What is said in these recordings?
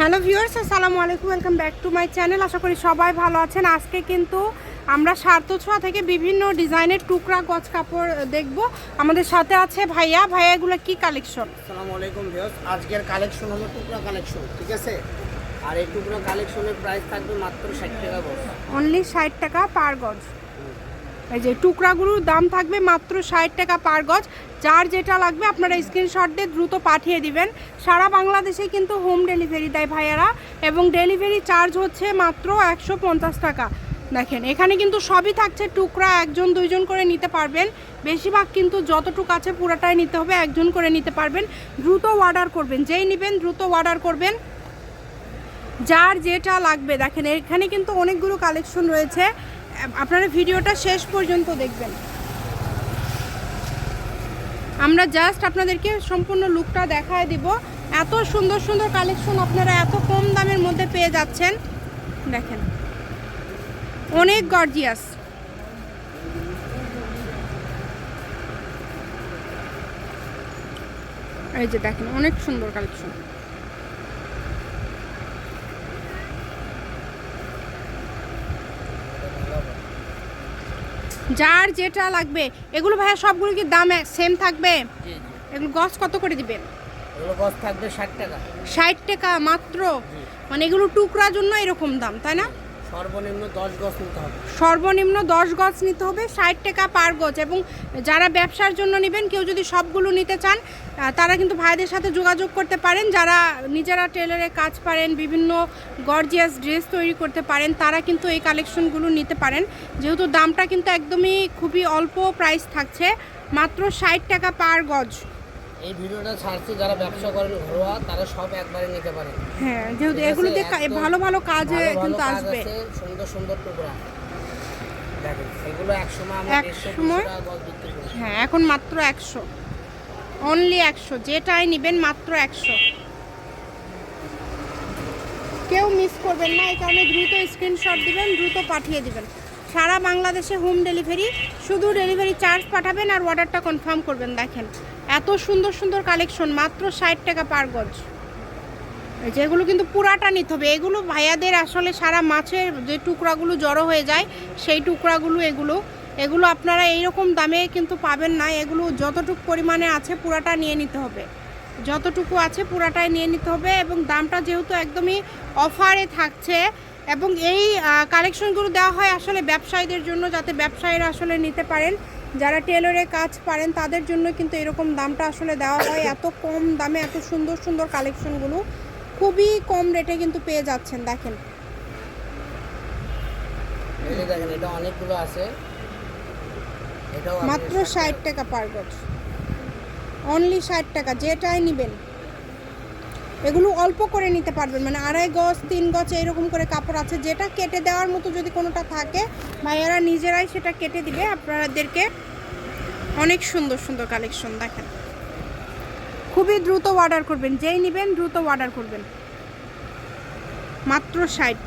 Hello viewers আসসালামু আলাইকুম welcome back to my channel. আশা করি সবাই ভালো আছেন। আজকে কিন্তু আমরা সার্থ ছোঁয়া থেকে বিভিন্ন ডিজাইনের টুকরা গজ কাপড় দেখব। আমাদের সাথে আছে ভাইয়া। ভাইয়া এগুলো কি কালেকশন আসসালামু আলাইকুম ভিউয়ার্স। আজকের কালেকশন হলো টুকরা কালেকশন ঠিক আছে? আর এই টুকরা কালেকশনের প্রাইস থাকবে মাত্র ষাট টাকা বস অনলি ষাট টাকা পার গজ। এই যে টুকরাগুলোর দাম থাকবে মাত্র ষাট টাকা পার গজ। যার যেটা লাগবে আপনারা স্ক্রিনশট দিয়ে দ্রুত পাঠিয়ে দিবেন। সারা বাংলাদেশে কিন্তু হোম ডেলিভারি দেয় ভাইয়ারা এবং ডেলিভারি চার্জ হচ্ছে মাত্র একশো পঞ্চাশ টাকা। দেখেন, এখানে কিন্তু সবই থাকছে টুকরা, একজন, দুইজন করে নিতে পারবেন। বেশিরভাগ কিন্তু যতটুকু আছে পুরোটাই নিতে হবে, একজন করে নিতে পারবেন। দ্রুত অর্ডার করবেন, যেই নেবেন দ্রুত অর্ডার করবেন। যার যেটা লাগবে, দেখেন, এখানে কিন্তু অনেকগুলো কালেকশন রয়েছে। আপনারা ভিডিওটা শেষ পর্যন্ত দেখবেন। আমরা জাস্ট আপনাদেরকে সম্পূর্ণ লুকটা দেখায় দিব। এত সুন্দর সুন্দর কালেকশন আপনারা এত কম দামের মধ্যে পেয়ে যাচ্ছেন। দেখেন, অনেক গর্জিয়াস এই যে দেখেন, অনেক সুন্দর কালেকশন যার যেটা লাগবে এগুলো ভাইয়া সবগুলো কি দাম সেম থাকবে? এগুলো গছ কত করে দিবেন? থাকবে ষাট টাকা। ষাট টাকা মাত্র? মানে এগুলো টুকরার জন্য এরকম দাম তাই না? সর্বনিম্ন দশ গজ নিতে হবে। ষাট টাকা পার গজ। এবং যারা ব্যবসার জন্য নেবেন, কেউ যদি সবগুলো নিতে চান তারা কিন্তু ভাইদের সাথে যোগাযোগ করতে পারেন। যারা নিজেরা টেলারে কাজ পারেন, বিভিন্ন গর্জিয়াস ড্রেস তৈরি করতে পারেন, তারা কিন্তু এই কালেকশনগুলো নিতে পারেন। যেহেতু দামটা কিন্তু একদমই খুবই অল্প প্রাইস থাকছে, মাত্র ষাট টাকা পার গজ। এই ভিডিওটা ছাড়ছি যারা ব্যবসা করেন ঘরোয়া তারা সব একবারে নিতে পারেন হ্যাঁ যেহেতু এগুলোতে ভালো ভালো কাজে কিন্তু আসবে। সুন্দর সুন্দর টুকরা। দেখেন এগুলো এক আমরা দেড়শো টাকা গজ বিক্রি করি হ্যাঁ এখন মাত্র একশো। অনলি একশো। যেটাই নেবেন মাত্র একশো। কেউ মিস করবেন না এই কারণে দ্রুত স্ক্রিনশট দিবেন দ্রুত পাঠিয়ে দিবেন। সারা বাংলাদেশে হোম ডেলিভারি শুধু ডেলিভারি চার্জ পাঠাবেন আর অর্ডারটা কনফার্ম করবেন দেখেন। এত সুন্দর সুন্দর কালেকশন মাত্র ষাট টাকা পার গজ। যেগুলো কিন্তু পুরাটা নিতে হবে। এগুলো ভাইয়াদের আসলে সারা মাছের যে টুকরাগুলো জড়ো হয়ে যায়, সেই টুকরাগুলো এগুলো। এগুলো আপনারা এইরকম দামে কিন্তু পাবেন না। এগুলো যতটুকু পরিমাণে আছে পুরাটা নিয়ে নিতে হবে। যতটুকু আছে পুরাটাই নিয়ে নিতে হবে এবং দামটা যেহেতু একদমই অফারে থাকছে এবং এই কালেকশনগুলো দেওয়া হয় আসলে ব্যবসায়ীদের জন্য যাতে ব্যবসায়ীরা আসলে নিতে পারেন। যারা টেলরে কাজ পারেন তাদের জন্য কিন্তু এরকম দামটা আসলে দেওয়া হয়। এত কম দামে এত সুন্দর সুন্দর কালেকশনগুলো খুবই কম রেটে কিন্তু পেয়ে যাচ্ছেন দেখেন। দেখেন এটা অনেকগুলো আছে। মাত্র ষাট টাকা পার গজ। অনলি ষাট টাকা যেটাই নেবেন। এগুলো অল্প করে নিতে পারবেন। মানে আড়াই গজ, তিন গজ এরকম করে কাপড় আছে। যেটা কেটে দেওয়ার মতো যদি কোনোটা থাকে, ভাইয়ারা নিজেরাই সেটা কেটে দিবে। আপনাদেরকে অনেক সুন্দর সুন্দর কালেকশন দেখেন। খুবই দ্রুত অর্ডার করবেন। যেই নেবেন দ্রুত অর্ডার করবেন। মাত্র ষাট।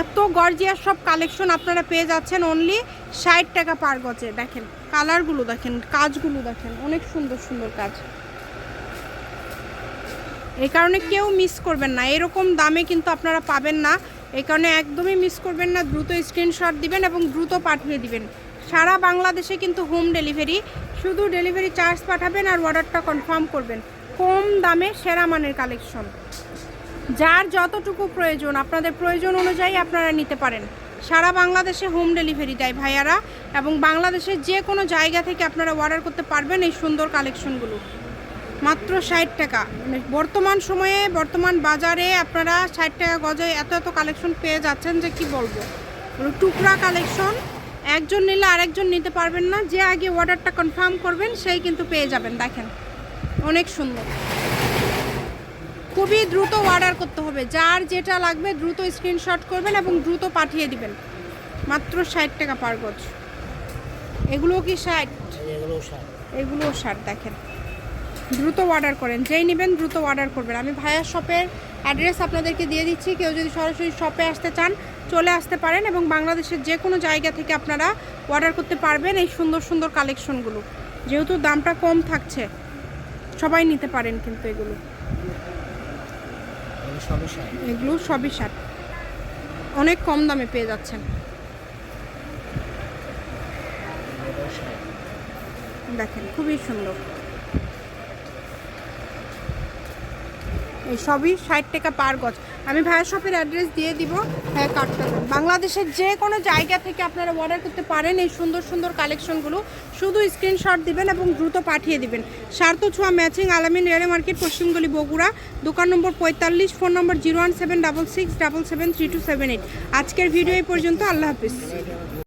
এত গর্জিয়াস সব কালেকশন আপনারা পেয়ে যাচ্ছেন। অনলি ষাট টাকা পার গজে। দেখেন কালারগুলো দেখেন, কাজগুলো দেখেন। অনেক সুন্দর সুন্দর কাজ। এই কারণে কেউ মিস করবেন না। এরকম দামে কিন্তু আপনারা পাবেন না। এই কারণে একদমই মিস করবেন না। দ্রুত স্ক্রিনশট দিবেন এবং দ্রুত পাঠিয়ে দিবেন। সারা বাংলাদেশে কিন্তু হোম ডেলিভারি শুধু ডেলিভারি চার্জ পাঠাবেন আর অর্ডারটা কনফার্ম করবেন। কম দামে সেরা মানের কালেকশন যার যতটুকু প্রয়োজন, আপনাদের প্রয়োজন অনুযায়ী আপনারা নিতে পারেন। সারা বাংলাদেশে হোম ডেলিভারি দেয় ভাইয়ারা এবং বাংলাদেশের যে কোনো জায়গা থেকে আপনারা অর্ডার করতে পারবেন এই সুন্দর কালেকশনগুলো মাত্র ষাট টাকা। মানে বর্তমান সময়ে বর্তমান বাজারে আপনারা ষাট টাকা গজে এত এত কালেকশন পেয়ে যাচ্ছেন যে কি বলব? মানে টুকরা কালেকশন একজন নিলে আরেকজন নিতে পারবেন না যে আগে অর্ডারটা কনফার্ম করবেন সেই কিন্তু পেয়ে যাবেন দেখেন। অনেক সুন্দর। খুবই দ্রুত অর্ডার করতে হবে যার যেটা লাগবে দ্রুত স্ক্রিনশট করবেন এবং দ্রুত পাঠিয়ে দিবেন। মাত্র ষাট টাকা পার গজ। এগুলো কি ষাট? এগুলো ষাট দেখেন। দ্রুত অর্ডার করেন। যেই নেবেন দ্রুত অর্ডার করবেন। আমি ভাইয়া শপের অ্যাড্রেস আপনাদেরকে দিয়ে দিচ্ছি। কেউ যদি সরাসরি শপে আসতে চান চলে আসতে পারেন এবং বাংলাদেশের যে কোনো জায়গা থেকে আপনারা অর্ডার করতে পারবেন এই সুন্দর সুন্দর কালেকশনগুলো যেহেতু দামটা কম থাকছে সবাই নিতে পারেন কিন্তু এগুলো। এগুলো সবই ষাট অনেক কম দামে পেয়ে যাচ্ছেন। দেখেন খুবই সুন্দর। সবই ষাট টাকা পার গজ। আমি ভাইয়ের শপের অ্যাড্রেস দিয়ে দিব হ্যাঁ কার্ডটা দেন। বাংলাদেশের যে কোনো জায়গা থেকে আপনারা অর্ডার করতে পারেন এই সুন্দর সুন্দর কালেকশনগুলো শুধু স্ক্রিনশট দিবেন এবং দ্রুত পাঠিয়ে দিবেন। সার্থ ছোঁয়া ম্যাচিং আলামিন রেলে মার্কেট, পশ্চিমগলি বগুড়া। দোকান নম্বর পঁয়তাল্লিশ ফোন নম্বর zero one seven double six double seven three two seven eight আজকের ভিডিও এই পর্যন্ত, আল্লাহ হাফিজ।